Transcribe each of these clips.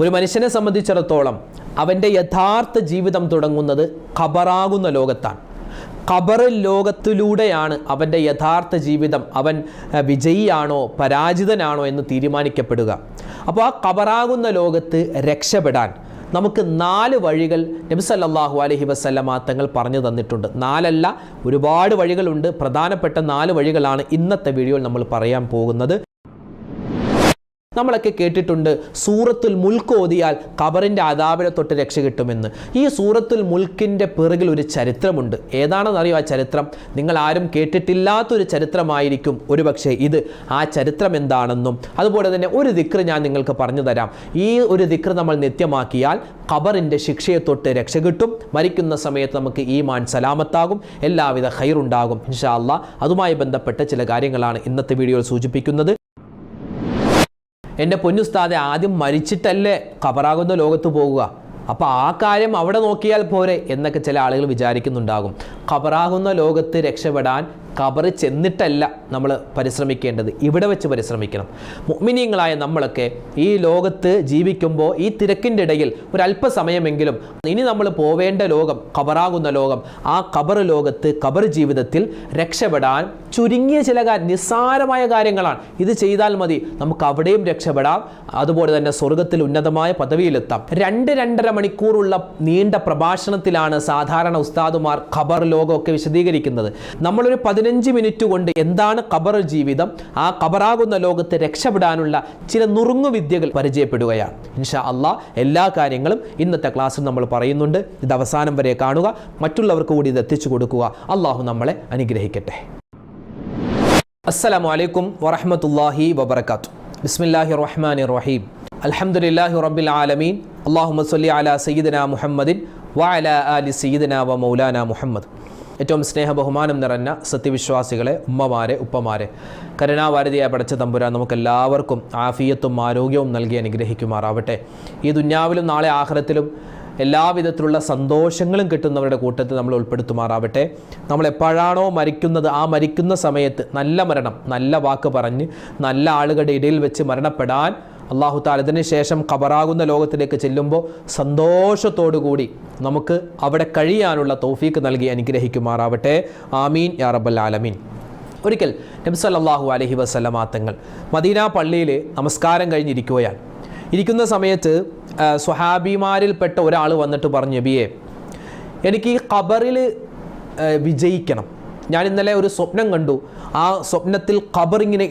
ഒരു മനുഷ്യനെ സംബന്ധിച്ചിടത്തോളം അവന്റെ യഥാർത്ഥ ജീവിതം തുടങ്ങുന്നത് ഖബറാകുന്ന ലോകത്താണ്. ഖബർ ലോകത്തിലൂടെയാണ് അവന്റെ യഥാർത്ഥ ജീവിതം അവൻ വിജയിയാണോ പരാജിതനാണോ എന്ന് തീരുമാനിക്കപ്പെടുക. അപ്പോൾ ആ ഖബറാകുന്ന ലോകത്ത് രക്ഷപ്പെടാൻ നമുക്ക് നാല് വഴികൾ നബി സല്ലല്ലാഹു അലൈഹി വസല്ലമ തങ്ങൾ പറഞ്ഞു തന്നിട്ടുണ്ട്. നാലല്ല ഒരുപാട് വഴികളുണ്ട്. പ്രധാനപ്പെട്ട നാല് വഴികളാണ് ഇന്നത്തെ വീഡിയോയിൽ നമ്മൾ പറയാൻ പോകുന്നത്. നമ്മളൊക്കെ കേട്ടിട്ടുണ്ട് സൂറത്തുൽ മുൽക്ക് ഓതിയാൽ ഖബറിന്റെ അതാപിനെ തൊട്ട് രക്ഷ കിട്ടുമെന്ന്. ഈ സൂറത്തുൽ മുൽക്കിന്റെ പിറകിൽ ഒരു ചരിത്രമുണ്ട്. ഏതാണെന്നറിയോ ആ ചരിത്രം? നിങ്ങൾ ആരും കേട്ടിട്ടില്ലാത്തൊരു ചരിത്രമായിരിക്കും. ഒരുപക്ഷെ ഇത് ആ ചരിത്രം എന്താണെന്നും അതുപോലെ തന്നെ ഒരു ദിക്ർ ഞാൻ നിങ്ങൾക്ക് പറഞ്ഞു തരാം. ഈ ഒരു ദിക്ർ നമ്മൾ നിത്യമാക്കിയാൽ ഖബറിന്റെ ശിക്ഷയെ തൊട്ട് രക്ഷ കിട്ടും. മരിക്കുന്ന സമയത്ത് നമുക്ക് ഈ മാൻ സലാമത്താകും. എല്ലാവിധ ഹൈറുണ്ടാകും ഇൻഷാ അല്ലാ അതുമായി ബന്ധപ്പെട്ട ചില കാര്യങ്ങളാണ് ഇന്നത്തെ വീഡിയോയിൽ സൂചിപ്പിക്കുന്നത്. എന്റെ പൊന്നുസ്താദെ ആദ്യം മരിച്ചിട്ടല്ലേ ഖബറാകുന്ന ലോകത്ത് പോകുക? അപ്പോൾ ആ കാര്യം അവിടെ നോക്കിയാൽ പോരെ എന്നൊക്കെ ചില ആളുകൾ വിചാരിക്കുന്നുണ്ടാകും. ഖബറാകുന്ന ലോകത്ത് രക്ഷപ്പെടാൻ ഖബറ് ചെന്നിട്ടല്ല നമ്മൾ പരിശ്രമിക്കേണ്ടത്. ഇവിടെ വെച്ച് പരിശ്രമിക്കണം. മുഅ്മിനീങ്ങളായ നമ്മളൊക്കെ ഈ ലോകത്ത് ജീവിക്കുമ്പോൾ ഈ തിരക്കിന്റെ ഇടയിൽ ഒരല്പസമയമെങ്കിലും ഇനി നമ്മൾ പോവേണ്ട ലോകം കബറാകുന്ന ലോകം ആ കബർ ലോകത്ത് കബർ ജീവിതത്തിൽ രക്ഷപ്പെടാൻ ചുരുങ്ങിയ ചില നിസ്സാരമായ കാര്യങ്ങളാണ്. ഇത് ചെയ്താൽ മതി. നമുക്ക് അവിടെയും രക്ഷപ്പെടാം. അതുപോലെ തന്നെ സ്വർഗത്തിൽ ഉന്നതമായ പദവിയിലെത്താം. രണ്ട് രണ്ടര മണിക്കൂറുള്ള നീണ്ട പ്രഭാഷണത്തിലാണ് സാധാരണ ഉസ്താദുമാർ ഖബർ ലോകമൊക്കെ വിശദീകരിക്കുന്നത്. നമ്മളൊരു പതിനഞ്ച് മിനിറ്റ് കൊണ്ട് എന്താണ് ഖബർ ജീവിതം? ആ ഖബറാകുന്ന ലോകത്തെ രക്ഷപ്പെടാനുള്ള ചില നുറുങ്ങുവിദ്യകൾ പരിചയപ്പെടുകയാണ്. ഇൻഷാ അള്ളാ എല്ലാ കാര്യങ്ങളും ഇന്നത്തെ ക്ലാസ്സിൽ നമ്മൾ പറയുന്നുണ്ട്. ഇത് അവസാനം വരെ കാണുക. മറ്റുള്ളവർക്ക് കൂടി ഇത് എത്തിച്ചു കൊടുക്കുക. അള്ളാഹു നമ്മളെ അനുഗ്രഹിക്കട്ടെ. അസ്സലാമു അലൈക്കും വറഹമത്തല്ലാഹി വബർക്കാത്തു ബിസ്മില്ലാഹി റഹ്മാൻ റഹീം അലഹമുല്ലാഹി റബ്ബിൽ ആലമീൻ. അള്ളാഹു സല്ലി അല സയ്യിദന മുഹമ്മദിൻ വഅലാ ആലി സയ്യിദന വ മൗലാന മുഹമ്മദ്. ഏറ്റവും സ്നേഹ ബഹുമാനം നിറഞ്ഞ സത്യവിശ്വാസികളെ ഉമ്മമാരെ ഉപ്പമാരെ. കരുണാവാരതിയായ പടച്ച തമ്പുരാൻ നമുക്കെല്ലാവർക്കും ആഫിയത്തും ആരോഗ്യവും നൽകി അനുഗ്രഹിക്കുമാറാവട്ടെ. ഈ ദുന്യാവിലും നാളെ ആഹാരത്തിലും എല്ലാവിധത്തിലുള്ള സന്തോഷങ്ങളും കിട്ടുന്നവരുടെ കൂട്ടത്തിൽ നമ്മൾ ഉൾപ്പെടുത്തുമാറാവട്ടെ. നമ്മൾ എപ്പോഴാണോ മരിക്കുന്നത് ആ മരിക്കുന്ന സമയത്ത് നല്ല മരണം നല്ല വാക്ക് പറഞ്ഞ് നല്ല ആളുകളുടെ ഇടയിൽ വെച്ച് മരണപ്പെടാൻ അള്ളാഹു താല ഇതിന് ശേഷം ഖബറാകുന്ന ലോകത്തിലേക്ക് ചെല്ലുമ്പോൾ സന്തോഷത്തോടു കൂടി നമുക്ക് അവിടെ കഴിയാനുള്ള തൗഫീക്ക് നൽകി അനുഗ്രഹിക്കുമാറാവട്ടെ. ആമീൻ. യാ റബ്ബൽ ആലമീൻ. ഒരിക്കൽ നബ്സല്ലാഹു അലഹി വസ്ലമാത്തങ്ങൾ മദീന പള്ളിയിൽ നമസ്കാരം കഴിഞ്ഞിരിക്കുകയാണ്. ഇരിക്കുന്ന സമയത്ത് സുഹാബിമാരിൽപ്പെട്ട ഒരാൾ വന്നിട്ട് പറഞ്ഞു നബിയെ എനിക്ക് ഈ ഖബറിൽ വിജയിക്കണം. ഞാൻ ഇന്നലെ ഒരു സ്വപ്നം കണ്ടു. ആ സ്വപ്നത്തിൽ ഖബർ ഇങ്ങനെ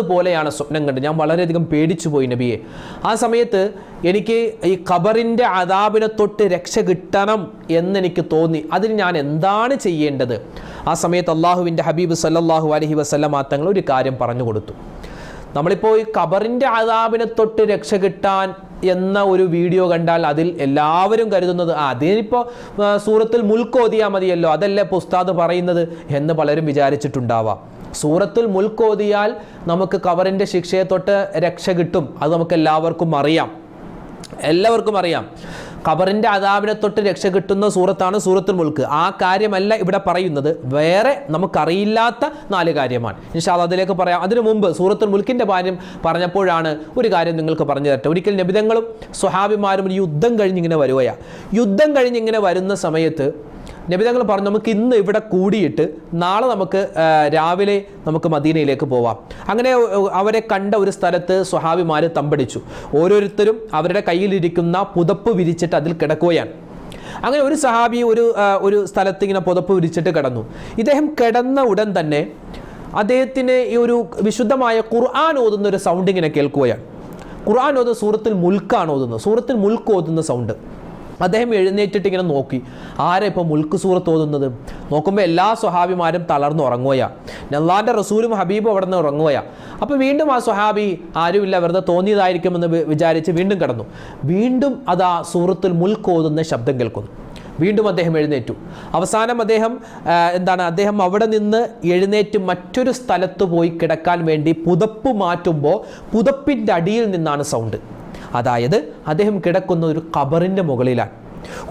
പോലെയാണ് സ്വപ്നം കണ്ടത്. ഞാൻ വളരെയധികം പേടിച്ചു പോയി നബിയെ. ആ സമയത്ത് എനിക്ക് ഈ ഖബറിന്റെ അതാപിനെ തൊട്ട് രക്ഷ കിട്ടണം എന്നെനിക്ക് തോന്നി. അതിന് ഞാൻ എന്താണ് ചെയ്യേണ്ടത്? ആ സമയത്ത് അള്ളാഹുവിന്റെ ഹബീബ് സല്ലാഹു അലഹി വസ്ലമാ തങ്ങൾ ഒരു കാര്യം പറഞ്ഞു കൊടുത്തു. നമ്മളിപ്പോൾ ഈ ഖബറിന്റെ അതാപിനെ തൊട്ട് രക്ഷ കിട്ടാൻ എന്ന ഒരു വീഡിയോ കണ്ടാൽ അതിൽ എല്ലാവരും കരുതുന്നത് അതിനിപ്പോൾ സൂറത്തിൽ മുൽക്കോതിയാൽ മതിയല്ലോ അതല്ലേ പുസ്താദ് പറയുന്നത്? എന്ന് പലരും വിചാരിച്ചിട്ടുണ്ടാവാം. സൂറത്തിൽ മുൽക്കോതിയാൽ നമുക്ക് കവറിന്റെ ശിക്ഷയെ തൊട്ട് രക്ഷ കിട്ടും. അത് നമുക്ക് എല്ലാവർക്കും അറിയാം. എല്ലാവർക്കും അറിയാം. ഖബറിന്റെ അതാവിനെ തൊട്ട് രക്ഷ കിട്ടുന്ന സൂറത്താണ് സൂറത്തുൽ മുൽക്ക്. ആ കാര്യമല്ല ഇവിടെ പറയുന്നത്. വേറെ നമുക്കറിയില്ലാത്ത നാല് കാര്യമാണ്. ഇൻഷാൽ അതിലേക്ക് പറയാം. അതിനു മുമ്പ് സൂറത്തുൽ മുൽക്കിന്റെ കാര്യം പറഞ്ഞപ്പോഴാണ് ഒരു കാര്യം നിങ്ങൾക്ക് പറഞ്ഞു തരട്ടെ. ഒരിക്കൽ നബിതങ്ങളും സ്വഹാബിമാരും ഒരു യുദ്ധം കഴിഞ്ഞിങ്ങനെ വരികയാണ് യുദ്ധം കഴിഞ്ഞിങ്ങനെ വരുന്ന സമയത്ത് നബിതങ്ങൾ പറഞ്ഞു നമുക്ക് ഇന്ന് ഇവിടെ കൂടിയിട്ട് നാളെ നമുക്ക് രാവിലെ നമുക്ക് മദീനയിലേക്ക് പോവാം. അങ്ങനെ അവരെ കണ്ട ഒരു സ്ഥലത്ത് സ്വഹാബിമാർ തമ്പടിച്ചു. ഓരോരുത്തരും അവരുടെ കയ്യിലിരിക്കുന്ന പുതപ്പ് വിരിച്ചിട്ട് അതിൽ കിടക്കുകയാണ്. അങ്ങനെ ഒരു സഹാബി ഒരു ഒരു സ്ഥലത്ത് ഇങ്ങനെ പുതപ്പ് വിരിച്ചിട്ട് കിടന്നു. ഇദ്ദേഹം കിടന്ന ഉടൻ തന്നെ അദ്ദേഹത്തിന് ഈ ഒരു വിശുദ്ധമായ ഖുർആൻ ഓതുന്ന ഒരു സൗണ്ട് ഇങ്ങനെ കേൾക്കുകയാണ്. ഖുർആൻ ഓതുന്ന സൂറത്തിൽ മുൽക്കാണ് ഓതുന്നത്. സൂറത്തിൽ മുൽക്ക് ഓതുന്ന സൗണ്ട് അദ്ദേഹം എഴുന്നേറ്റിട്ട് ഇങ്ങനെ നോക്കി. ആരാ ഇപ്പോൾ മുൽക്ക് സൂറത്ത് ഓതുന്നത്? നോക്കുമ്പോൾ എല്ലാ സ്വഹാബിമാരും തളർന്ന് ഉറങ്ങുകയാ. നല്ലാന്റെ റസൂലും ഹബീബും അവിടെ നിന്ന് ഉറങ്ങുകയാ. അപ്പോൾ വീണ്ടും ആ സ്വഹാബി ആരുമില്ല വെറുതെ തോന്നിയതായിരിക്കുമെന്ന് വിചാരിച്ച് വീണ്ടും കിടന്നു. വീണ്ടും അതാ സൂറത്തുൽ മുൽക്ക് ഓതുന്ന ശബ്ദം കേൾക്കുന്നു. വീണ്ടും അദ്ദേഹം എഴുന്നേറ്റു. അവസാനം അദ്ദേഹം എന്താണ് അദ്ദേഹം അവിടെ നിന്ന് എഴുന്നേറ്റ് മറ്റൊരു സ്ഥലത്ത് പോയി കിടക്കാൻ വേണ്ടി പുതപ്പ് മാറ്റുമ്പോൾ പുതപ്പിന്റെ അടിയിൽ നിന്നാണ് സൗണ്ട്. അതായത് അദ്ദേഹം കിടക്കുന്ന ഒരു കബറിന്റെ മുകളിലാണ്.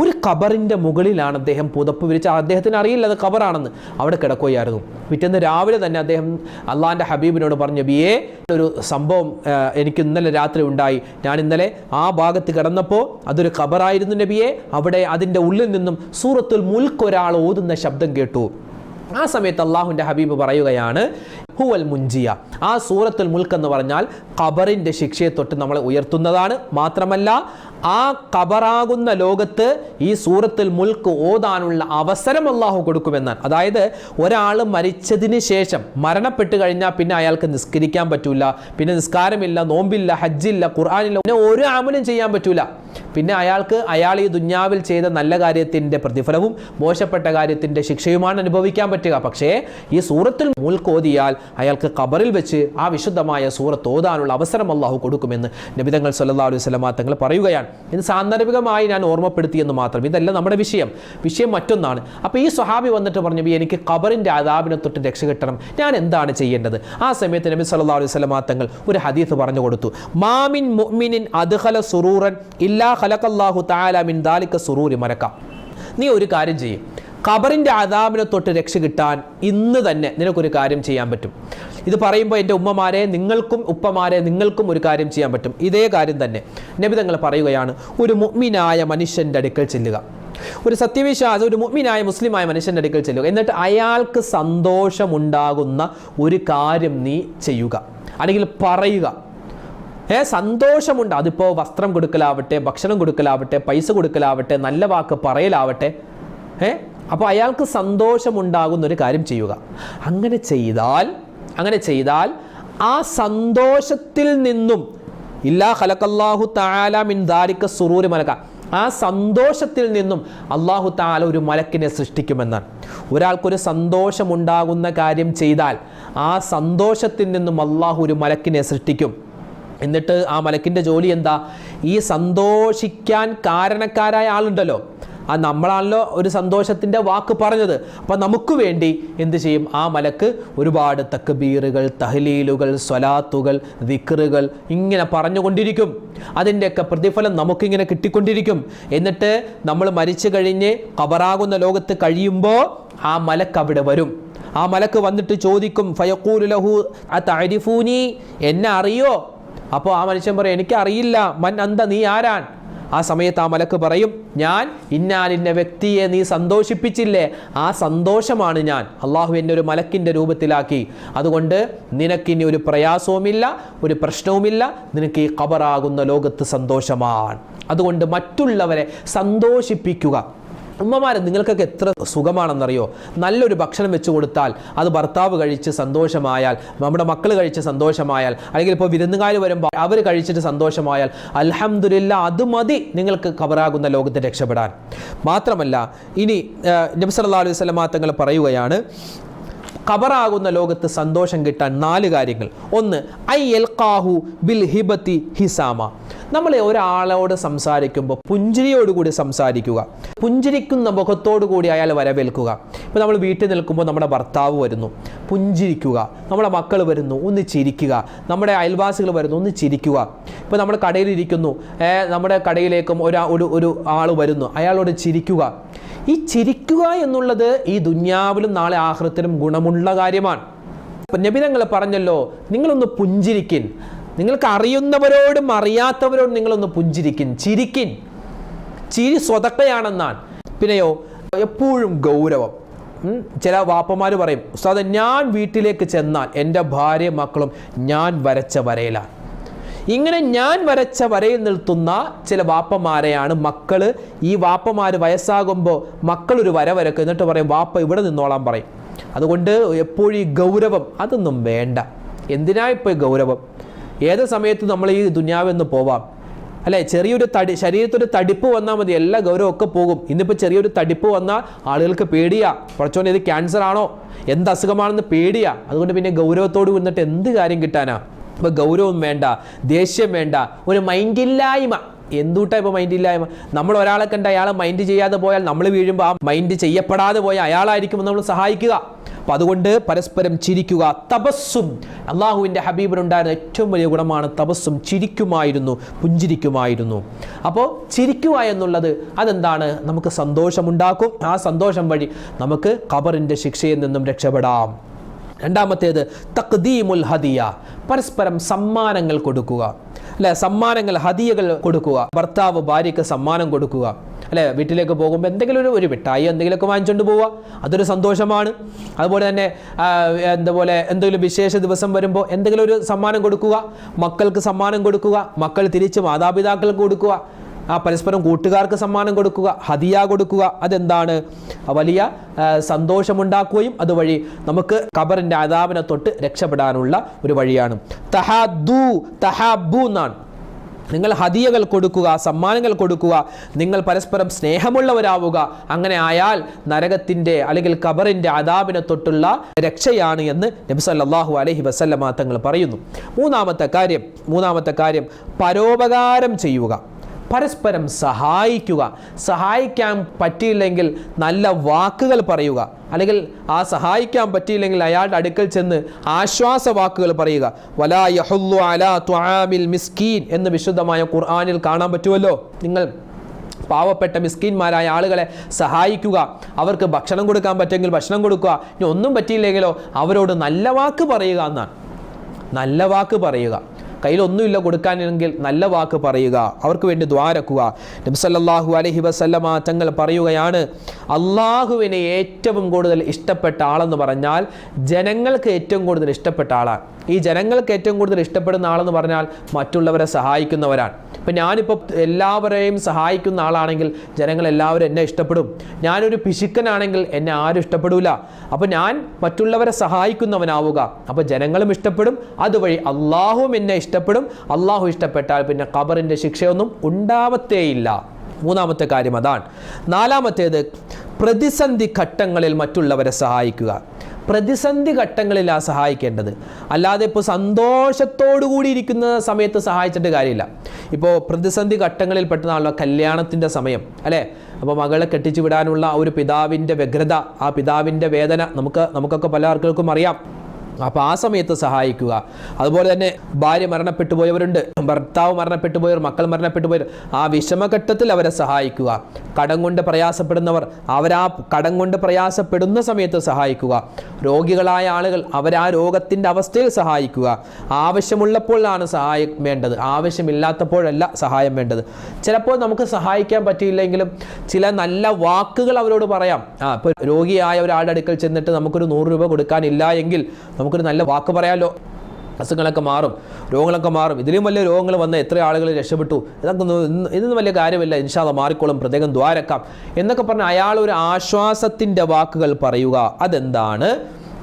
ഒരു കബറിന്റെ മുകളിലാണ് അദ്ദേഹം പുതപ്പ് വിരിച്ച. അദ്ദേഹത്തിന് അറിയില്ല അത് കബറാണെന്ന് അവിടെ കിടക്കുകയായിരുന്നു. പിറ്റേന്ന് രാവിലെ തന്നെ അദ്ദേഹം അള്ളാഹിന്റെ ഹബീബിനോട് പറഞ്ഞു ബിയെ ഒരു സംഭവം എനിക്ക് ഇന്നലെ രാത്രി ഉണ്ടായി. ഞാൻ ഇന്നലെ ആ ഭാഗത്ത് കിടന്നപ്പോൾ അതൊരു കബറായിരുന്നു നബിയെ. അവിടെ അതിന്റെ ഉള്ളിൽ നിന്നും സൂറത്തുൽ മുൽക്ക് ഒരാൾ ഓതുന്ന ശബ്ദം കേട്ടു. ആ സമയത്ത് അള്ളാഹുവിന്റെ ഹബീബ് പറയുകയാണ് ഹുവൽ മുഞ്ചിയ ആ സൂറത്തുൽ മുൽക്ക് എന്ന് പറഞ്ഞാൽ ഖബറിന്റെ ശിക്ഷയെ തൊട്ട് നമ്മളെ ഉയർത്തുന്നതാണ്. മാത്രമല്ല ആ ഖബറാകുന്ന ലോകത്ത് ഈ സൂറത്തുൽ മുൽക്ക് ഓതാനുള്ള അവസരം അള്ളാഹു കൊടുക്കുമെന്നാണ്. അതായത് ഒരാൾ മരിച്ചതിന് ശേഷം മരണപ്പെട്ട് കഴിഞ്ഞാൽ പിന്നെ അയാൾക്ക് നിസ്കരിക്കാൻ പറ്റൂല പിന്നെ നിസ്കാരമില്ല നോമ്പില്ല ഹജ്ജില്ല ഖുർആാനില്ല പിന്നെ ഒരു അമലും ചെയ്യാൻ പറ്റൂല. പിന്നെ അയാൾക്ക് അയാൾ ഈ ദുന്യാവിൽ ചെയ്ത നല്ല കാര്യത്തിന്റെ പ്രതിഫലവും മോശപ്പെട്ട കാര്യത്തിന്റെ ശിക്ഷയുമാണ് അനുഭവിക്കാൻ പറ്റുക. പക്ഷേ ഈ സൂറത്തിൽ മുൽക്ക് ഓതിയാൽ അയാൾക്ക് കബറിൽ വെച്ച് ആ വിശുദ്ധമായ സൂറത്ത് ഓതാനുള്ള അവസരം അള്ളാഹു കൊടുക്കുമെന്ന് നബിതങ്ങൾ സല്ലാ അലൈഹി സ്വലമാ തങ്ങൾ പറയുകയാണ്. ഇത് സാന്ദർഭികമായി ഞാൻ ഓർമ്മപ്പെടുത്തിയെന്ന് മാത്രം. ഇതല്ല നമ്മുടെ വിഷയം. വിഷയം മറ്റൊന്നാണ്. അപ്പോൾ ഈ സ്വഹാബി വന്നിട്ട് പറഞ്ഞു എനിക്ക് കബറിന്റെ ആദാബിനെ തൊട്ട് രക്ഷ കിട്ടണം. ഞാൻ എന്താണ് ചെയ്യേണ്ടത്? ആ സമയത്ത് നബി സല്ലാ അലൈഹി സ്വലമാ തങ്ങൾ ഒരു ഹദീഫ് പറഞ്ഞു കൊടുത്തു. മാമിൻ മുഅ്മിനിൻ അദ്ഖല സുറൂറൻ ഇല്ലാ ഖലഖല്ലാഹു തആല മിൻ ദാലിക സുറൂരി മരക്കാം. നീ ഒരു കാര്യം ചെയ്യും. ഖബറിന്റെ അദാബിനെ തൊട്ട് രക്ഷ കിട്ടാൻ ഇന്ന് തന്നെ നിനക്കൊരു കാര്യം ചെയ്യാൻ പറ്റും. ഇത് പറയുമ്പോൾ എന്റെ ഉമ്മമാരെ നിങ്ങൾക്കും ഉപ്പമാരെ നിങ്ങൾക്കും ഒരു കാര്യം ചെയ്യാൻ പറ്റും. ഇതേ കാര്യം തന്നെ നബിതങ്ങൾ പറയുകയാണ് ഒരു മുഅ്മിനായ മനുഷ്യന്റെ അടുക്കൽ ചെല്ലുക. ഒരു സത്യവിശ്വാസ ഒരു മുഅ്മിനായ മുസ്ലിമായ മനുഷ്യന്റെ അടുക്കൽ ചെല്ലുക. എന്നിട്ട് അയാൾക്ക് സന്തോഷമുണ്ടാകുന്ന ഒരു കാര്യം നീ ചെയ്യുക. അല്ലെങ്കിൽ പറയുക ഏ സന്തോഷമുണ്ട്. അതിപ്പോൾ വസ്ത്രം കൊടുക്കലാവട്ടെ ഭക്ഷണം കൊടുക്കലാവട്ടെ പൈസ കൊടുക്കലാവട്ടെ നല്ല വാക്ക് പറയലാവട്ടെ ഏ? അപ്പോൾ അയാൾക്ക് സന്തോഷമുണ്ടാകുന്ന ഒരു കാര്യം ചെയ്യുക. അങ്ങനെ ചെയ്താൽ അങ്ങനെ ചെയ്താൽ ആ സന്തോഷത്തിൽ നിന്നും ഇല്ലാ ഹലക്കല്ലാഹു തആല മിൻ ദാരിക്ക സുറൂര് മലക ആ സന്തോഷത്തിൽ നിന്നും അള്ളാഹു താല ഒരു മലക്കിനെ സൃഷ്ടിക്കുമെന്നാണ്. ഒരാൾക്കൊരു സന്തോഷമുണ്ടാകുന്ന കാര്യം ചെയ്താൽ ആ സന്തോഷത്തിൽ നിന്നും അള്ളാഹു ഒരു മലക്കിനെ സൃഷ്ടിക്കും. എന്നിട്ട് ആ മലക്കിന്റെ ജോലി എന്താ? ഈ സന്തോഷിക്കാൻ കാരണക്കാരായ ആളുണ്ടല്ലോ. ആ നമ്മളാണല്ലോ ഒരു സന്തോഷത്തിന്റെ വാക്ക് പറഞ്ഞത്. അപ്പം നമുക്ക് വേണ്ടി എന്ത് ചെയ്യും? ആ മലക്ക് ഒരുപാട് തക്ബീറുകൾ തഹ്ലീലുകൾ സ്വലാത്തുകൾ ദിക്റുകൾ ഇങ്ങനെ പറഞ്ഞുകൊണ്ടിരിക്കും. അതിന്റെയൊക്കെ പ്രതിഫലം നമുക്കിങ്ങനെ കിട്ടിക്കൊണ്ടിരിക്കും. എന്നിട്ട് നമ്മൾ മരിച്ചു കഴിഞ്ഞ് കബറാകുന്ന ലോകത്ത് കഴിയുമ്പോൾ ആ മലക്ക് അവിടെ വരും. ആ മലക്ക് വന്നിട്ട് ചോദിക്കും ഫയക്കൂലു ലഹു ആ തരിഫൂനി എന്നെ അറിയോ? അപ്പോൾ ആ മനുഷ്യൻ പറയും എനിക്കറിയില്ല മൻ അന്ത നീ ആരാൻ? ആ സമയത്ത് ആ മലക്ക് പറയും ഞാൻ ഇന്നാലിന്ന വ്യക്തിയെ നീ സന്തോഷിപ്പിച്ചില്ലേ? ആ സന്തോഷമാണ് ഞാൻ. അള്ളാഹു എന്നെ ഒരു മലക്കിന്റെ രൂപത്തിലാക്കി. അതുകൊണ്ട് നിനക്കിനി ഒരു പ്രയാസവുമില്ല ഒരു പ്രശ്നവുമില്ല നിനക്ക് ഈ ഖബറാകുന്ന ലോകത്ത് സന്തോഷമാണ്. അതുകൊണ്ട് മറ്റുള്ളവരെ സന്തോഷിപ്പിക്കുക. ഉമ്മമാരെ നിങ്ങൾക്കൊക്കെ എത്ര സുഖമാണെന്നറിയോ? നല്ലൊരു ഭക്ഷണം വെച്ച് കൊടുത്താൽ അത് ഭർത്താവ് കഴിച്ച് സന്തോഷമായാൽ നമ്മുടെ മക്കൾ കഴിച്ച് സന്തോഷമായാൽ അല്ലെങ്കിൽ ഇപ്പോൾ വിരുന്നുകാർ വരുമ്പോൾ അവർ കഴിച്ചിട്ട് സന്തോഷമായാൽ അലഹമില്ല അത് മതി നിങ്ങൾക്ക് കവറാകുന്ന ലോകത്തെ രക്ഷപ്പെടാൻ. മാത്രമല്ല ഇനി നബി സല്ലല്ലാഹു അലൈഹി വസല്ലമ തങ്ങൾ പറയുകയാണ് ഖബറാകുന്ന ലോകത്ത് സന്തോഷം കിട്ടാൻ നാല് കാര്യങ്ങൾ. ഒന്ന് ഐ എൽ കാഹു ബിൽ ഹിബത്തി ഹിസാമ. നമ്മൾ ഒരാളോട് സംസാരിക്കുമ്പോൾ പുഞ്ചിരിയോടുകൂടി സംസാരിക്കുക. പുഞ്ചിരിക്കുന്ന മുഖത്തോടു കൂടി അയാൾ വരവേൽക്കുക. ഇപ്പോൾ നമ്മൾ വീട്ടിൽ നിൽക്കുമ്പോൾ നമ്മുടെ ഭർത്താവ് വരുന്നു. പുഞ്ചിരിക്കുക. നമ്മുടെ മക്കൾ വരുന്നു. ഒന്ന് ചിരിക്കുക. നമ്മുടെ അയൽവാസികൾ വരുന്നു. ഒന്ന് ചിരിക്കുക. ഇപ്പോൾ നമ്മൾ കടയിലിരിക്കുന്നു. നമ്മുടെ കടയിലേക്കും ഒരു ഒരു ആൾ വരുന്നു. അയാളോട് ചിരിക്കുക. ഈ ചിരിക്കുക എന്നുള്ളത് ഈ ദുന്യാവിലും നാളെ ആഹൃത്തിലും ഗുണമുള്ള കാര്യമാണ്. നബിതങ്ങൾ പറഞ്ഞല്ലോ നിങ്ങളൊന്ന് പുഞ്ചിരിക്കിൻ. നിങ്ങൾക്ക് അറിയുന്നവരോടും അറിയാത്തവരോടും നിങ്ങളൊന്ന് പുഞ്ചിരിക്കിൻ. ചിരിക്കിൻ. ചിരി സ്വതക്കയാണെന്നാണ്. പിന്നെയോ എപ്പോഴും ഗൗരവം. ചില വാപ്പമാർ പറയും ഉസ്താദ് ഞാൻ വീട്ടിലേക്ക് ചെന്നാൽ എന്റെ ഭാര്യയും മക്കളും ഞാൻ വരച്ച വരയിലാണ്. ഇങ്ങനെ ഞാൻ വരച്ച വരയിൽ നിർത്തുന്ന ചില വാപ്പമാരെയാണ് മക്കൾ ഈ വാപ്പമാർ വയസ്സാകുമ്പോൾ മക്കളൊരു വര വരക്കും. എന്നിട്ട് പറയും വാപ്പ ഇവിടെ നിന്നോളാൻ പറയും. അതുകൊണ്ട് എപ്പോഴും ഈ ഗൗരവം അതൊന്നും വേണ്ട. എന്തിനാ ഇപ്പോൾ ഈ ഗൗരവം? ഏത് സമയത്ത് നമ്മൾ ഈ ദുന്യാവെന്ന് പോവാം? അല്ലേ? ചെറിയൊരു തടി ശരീരത്തൊരു തടിപ്പ് വന്നാൽ മതി. എല്ലാ ഗൗരവമൊക്കെ പോകും. ഇന്നിപ്പോൾ ചെറിയൊരു തടിപ്പ് വന്നാൽ ആളുകൾക്ക് പേടിയാ. കുറച്ചുകൊണ്ട് ഇത് ക്യാൻസർ ആണോ എന്ത് അസുഖമാണെന്ന് പേടിയാ. അതുകൊണ്ട് പിന്നെ ഗൗരവത്തോട് വന്നിട്ട് എന്ത് കാര്യം കിട്ടാനാ? ഇപ്പൊ ഗൗരവം വേണ്ട ദേഷ്യം വേണ്ട ഒരു മൈൻഡില്ലായ്മ. എന്തുട്ടാ ഇപ്പോൾ മൈൻഡ് ഇല്ലായ്മ നമ്മൾ ഒരാളെ കണ്ട് അയാളെ മൈൻഡ് ചെയ്യാതെ പോയാൽ നമ്മൾ വീഴുമ്പോൾ ആ മൈൻഡ് ചെയ്യപ്പെടാതെ പോയ അയാളായിരിക്കും നമ്മൾ സഹായിക്കുക. അപ്പം അതുകൊണ്ട് പരസ്പരം ചിരിക്കുക. തപസ്സും. അള്ളാഹുവിന്റെ ഹബീബിനുണ്ടായിരുന്ന ഏറ്റവും വലിയ ഗുണമാണ് തപസ്സും ചിരിക്കുമായിരുന്നു പുഞ്ചിരിക്കുമായിരുന്നു. അപ്പോൾ ചിരിക്കുക എന്നുള്ളത് അതെന്താണ്? നമുക്ക് സന്തോഷമുണ്ടാക്കും. ആ സന്തോഷം വഴി നമുക്ക് ഖബറിന്റെ ശിക്ഷയിൽ നിന്നും രക്ഷപ്പെടാം. രണ്ടാമത്തേത് തക്ദീമുൽ ഹദിയ പരസ്പരം സമ്മാനങ്ങൾ കൊടുക്കുക. അല്ലെ? സമ്മാനങ്ങൾ ഹദിയകൾ കൊടുക്കുക. ഭർത്താവ് ഭാര്യയ്ക്ക് സമ്മാനം കൊടുക്കുക. അല്ലെ? വീട്ടിലേക്ക് പോകുമ്പോൾ എന്തെങ്കിലും ഒരു ഒരു മിഠായി എന്തെങ്കിലുമൊക്കെ വാങ്ങിച്ചുകൊണ്ട് പോവുക. അതൊരു സന്തോഷമാണ്. അതുപോലെ തന്നെ എന്താ പോലെ എന്തെങ്കിലും വിശേഷ ദിവസം വരുമ്പോൾ എന്തെങ്കിലും ഒരു സമ്മാനം കൊടുക്കുക. മക്കൾക്ക് സമ്മാനം കൊടുക്കുക. മക്കൾ തിരിച്ച് മാതാപിതാക്കൾക്ക് കൊടുക്കുക. ആ പരസ്പരം കൂട്ടുകാർക്ക് സമ്മാനം കൊടുക്കുക ഹദിയ കൊടുക്കുക അതെന്താണ്? വലിയ സന്തോഷമുണ്ടാക്കുകയും അതുവഴി നമുക്ക് ഖബറിന്റെ അതാവിനെ തൊട്ട് രക്ഷപ്പെടാനുള്ള ഒരു വഴിയാണ്. തഹാദു തഹാബു എന്നാണ്. നിങ്ങൾ ഹദിയകൾ കൊടുക്കുക സമ്മാനങ്ങൾ കൊടുക്കുക നിങ്ങൾ പരസ്പരം സ്നേഹമുള്ളവരാവുക അങ്ങനെ ആയാൽ നരകത്തിന്റെ അല്ലെങ്കിൽ ഖബറിന്റെ അതാബിനെ തൊട്ടുള്ള രക്ഷയാണ് എന്ന് നബി സല്ലല്ലാഹു അലൈഹി വസല്ലമ തങ്ങൾ പറയുന്നു. മൂന്നാമത്തെ കാര്യം മൂന്നാമത്തെ കാര്യം പരോപകാരം ചെയ്യുക. പരസ്പരം സഹായിക്കുക. സഹായിക്കാൻ പറ്റിയില്ലെങ്കിൽ നല്ല വാക്കുകൾ പറയുക. അല്ലെങ്കിൽ ആ സഹായിക്കാൻ പറ്റിയില്ലെങ്കിൽ അയാളുടെ അടുക്കൽ ചെന്ന് ആശ്വാസ വാക്കുകൾ പറയുക. വലാ അലാ മിസ്കീൻ എന്ന് വിശുദ്ധമായ ഖുർആാനിൽ കാണാൻ പറ്റുമല്ലോ. നിങ്ങൾ പാവപ്പെട്ട മിസ്കീന്മാരായ ആളുകളെ സഹായിക്കുക. അവർക്ക് ഭക്ഷണം കൊടുക്കാൻ പറ്റുമെങ്കിൽ ഭക്ഷണം കൊടുക്കുക. ഇനി ഒന്നും പറ്റിയില്ലെങ്കിലോ അവരോട് നല്ല വാക്ക് പറയുക എന്നാണ്. നല്ല വാക്ക് പറയുക. കയ്യിലൊന്നുമില്ല കൊടുക്കാനെങ്കിൽ നല്ല വാക്ക് പറയുക അവർക്ക് വേണ്ടി ദ്വാരക്കുക നബ്സല്ലാഹു അലഹി വസല്ലമ തങ്ങൾ പറയുകയാണ് അള്ളാഹുവിനെ ഏറ്റവും കൂടുതൽ ഇഷ്ടപ്പെട്ട ആളെന്ന് പറഞ്ഞാൽ ജനങ്ങൾക്ക് ഏറ്റവും കൂടുതൽ ഇഷ്ടപ്പെട്ട ആളാണ്. ഈ ജനങ്ങൾക്ക് ഏറ്റവും കൂടുതൽ ഇഷ്ടപ്പെടുന്ന ആളെന്ന് പറഞ്ഞാൽ മറ്റുള്ളവരെ സഹായിക്കുന്നവരാണ്. ഇപ്പം ഞാനിപ്പോൾ എല്ലാവരെയും സഹായിക്കുന്ന ആളാണെങ്കിൽ ജനങ്ങൾ എല്ലാവരും എന്നെ ഇഷ്ടപ്പെടും. ഞാനൊരു പിശുക്കനാണെങ്കിൽ എന്നെ ആരും ഇഷ്ടപ്പെടില്ല അപ്പോൾ ഞാൻ മറ്റുള്ളവരെ സഹായിക്കുന്നവനാവുക. അപ്പോൾ ജനങ്ങളും ഇഷ്ടപ്പെടും. അതുവഴി അള്ളാഹുവും എന്നെ ഇഷ്ടപ്പെടും. അള്ളാഹു ഇഷ്ടപ്പെട്ടാൽ പിന്നെ ഖബറിന്റെ ശിക്ഷയൊന്നും ഉണ്ടാവത്തേയില്ല. മൂന്നാമത്തെ കാര്യം അതാണ്. നാലാമത്തേത് പ്രതിസന്ധി ഘട്ടങ്ങളിൽ മറ്റുള്ളവരെ സഹായിക്കുക. പ്രതിസന്ധി ഘട്ടങ്ങളിലാണ് സഹായിക്കേണ്ടത്. അല്ലാതെ ഇപ്പോൾ സന്തോഷത്തോടു കൂടി ഇരിക്കുന്ന സമയത്ത് സഹായിച്ചിട്ട് കാര്യമില്ല. ഇപ്പോൾ പ്രതിസന്ധി ഘട്ടങ്ങളിൽ പെട്ടതാണല്ലോ കല്യാണത്തിന്റെ സമയം അല്ലേ? അപ്പോൾ മകളെ കെട്ടിച്ചു വിടാനുള്ള ഒരു പിതാവിന്റെ വ്യഗ്രത ആ പിതാവിന്റെ വേദന നമുക്ക് നമുക്കൊക്കെ പല ആൾക്കാർക്കും അറിയാം. അപ്പോൾ ആ സമയത്ത് സഹായിക്കുക. അതുപോലെ തന്നെ ഭാര്യ മരണപ്പെട്ടു പോയവരുണ്ട്. ഭർത്താവ് മരണപ്പെട്ടു പോയവർ മക്കൾ മരണപ്പെട്ടു പോയവർ ആ വിഷമഘട്ടത്തിൽ അവരെ സഹായിക്കുക. കടം കൊണ്ട് പ്രയാസപ്പെടുന്നവർ അവരാ കടം കൊണ്ട് പ്രയാസപ്പെടുന്ന സമയത്ത് സഹായിക്കുക. രോഗികളായ ആളുകൾ അവരാ രോഗത്തിന്റെ അവസ്ഥയിൽ സഹായിക്കുക. ആവശ്യമുള്ളപ്പോഴാണ് സഹായം വേണ്ടത്. ആവശ്യമില്ലാത്തപ്പോഴല്ല സഹായം വേണ്ടത്. ചിലപ്പോൾ നമുക്ക് സഹായിക്കാൻ പറ്റിയില്ലെങ്കിലും ചില നല്ല വാക്കുകൾ അവരോട് പറയാം. ആ ഇപ്പോൾ രോഗിയായ ഒരാളുടെ അടുക്കൽ ചെന്നിട്ട് നമുക്കൊരു നൂറ് രൂപ കൊടുക്കാനില്ല എങ്കിൽ നമുക്കൊരു നല്ല വാക്ക് പറയാമല്ലോ അസുഖങ്ങളൊക്കെ മാറും രോഗങ്ങളൊക്കെ മാറും. ഇതിലും വലിയ രോഗങ്ങൾ വന്ന എത്ര ആളുകൾ രക്ഷപ്പെട്ടു. ഇതൊക്കെ ഇതൊന്നും വലിയ കാര്യമില്ല. ഇൻഷാദ മാറിക്കോളും. പ്രത്യേകം ദ്വാരക്കാം. എന്നൊക്കെ പറഞ്ഞ് അയാൾ ഒരു ആശ്വാസത്തിന്റെ വാക്കുകൾ പറയുക. അതെന്താണ്?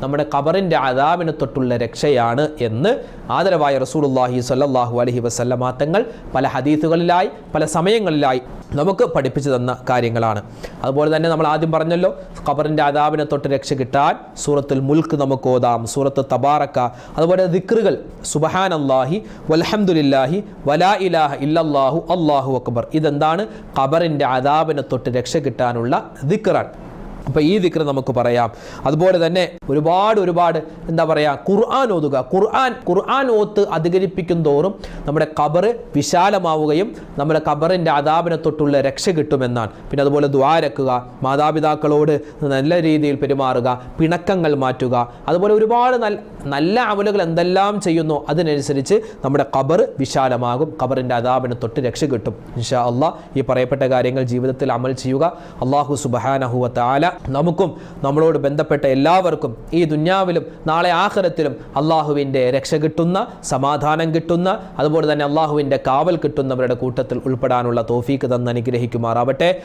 നമ്മുടെ ഖബറിന്റെ അതാവിനെ തൊട്ടുള്ള രക്ഷയാണ് എന്ന് ആദരവായ റസൂലുള്ളാഹി സല്ലാഹു അലഹി വസല്ലമ തങ്ങൾ പല ഹദീസുകളിലായി പല സമയങ്ങളിലായി നമുക്ക് പഠിപ്പിച്ചു തന്ന കാര്യങ്ങളാണ്. അതുപോലെ തന്നെ നമ്മൾ ആദ്യം പറഞ്ഞല്ലോ ഖബറിന്റെ അതാവിനെ തൊട്ട് രക്ഷ കിട്ടാൻ സൂറത്തുൽ മുൽക്ക് നമുക്ക് ഓതാം സൂറത്ത് തബാറക്ക. അതുപോലെ ദിക്റുകൾ സുബഹാൻ അള്ളാഹി വലഹമുല്ലാഹി വലാ ഇലാഹ ഇല്ലാഹു അള്ളാഹു അക്ബർ. ഇതെന്താണ്? ഖബറിന്റെ അതാവിനെ തൊട്ട് രക്ഷ കിട്ടാനുള്ള ദിക്റാണ്. അപ്പോൾ ഈ ദിക്ർ നമുക്ക് പറയാം. അതുപോലെ തന്നെ ഒരുപാട് ഒരുപാട് എന്താ പറയുക ഖുർആൻ ഓതുക. ഖുർആൻ ഖുർആൻ ഓത്ത് അധികരിപ്പിക്കും തോറും നമ്മുടെ ഖബർ വിശാലമാവുകയും നമ്മുടെ ഖബറിന്റെ അതാപിനെ തൊട്ടുള്ള രക്ഷ കിട്ടുമെന്നാണ്. പിന്നെ അതുപോലെ ദ്വാരക്കുക മാതാപിതാക്കളോട് നല്ല രീതിയിൽ പെരുമാറുക പിണക്കങ്ങൾ മാറ്റുക. അതുപോലെ ഒരുപാട് നല്ല നല്ല അമലുകൾ എന്തെല്ലാം ചെയ്യുന്നു അതിനനുസരിച്ച് നമ്മുടെ ഖബർ വിശാലമാകും. ഖബറിന്റെ അതാപിനെ തൊട്ട് രക്ഷ കിട്ടും. ഇൻഷാ അള്ളാഹ് ഈ പറയപ്പെട്ട കാര്യങ്ങൾ ജീവിതത്തിൽ അമൽ ചെയ്യുക. അള്ളാഹു സുബഹാനഹുവ താല നമുക്കും നമ്മളോട് ബന്ധപ്പെട്ട എല്ലാവർക്കും ഈ ദുന്യാവിലും നാളെ ആഖിറത്തിലും അള്ളാഹുവിന്റെ രക്ഷ കിട്ടുന്ന സമാധാനം കിട്ടുന്ന അതുപോലെ തന്നെ അള്ളാഹുവിന്റെ കാവൽ കിട്ടുന്നവരുടെ കൂട്ടത്തിൽ ഉൾപ്പെടാനുള്ള തോഫീക്ക് തന്ന് അനുഗ്രഹിക്കുമാറാവട്ടെ.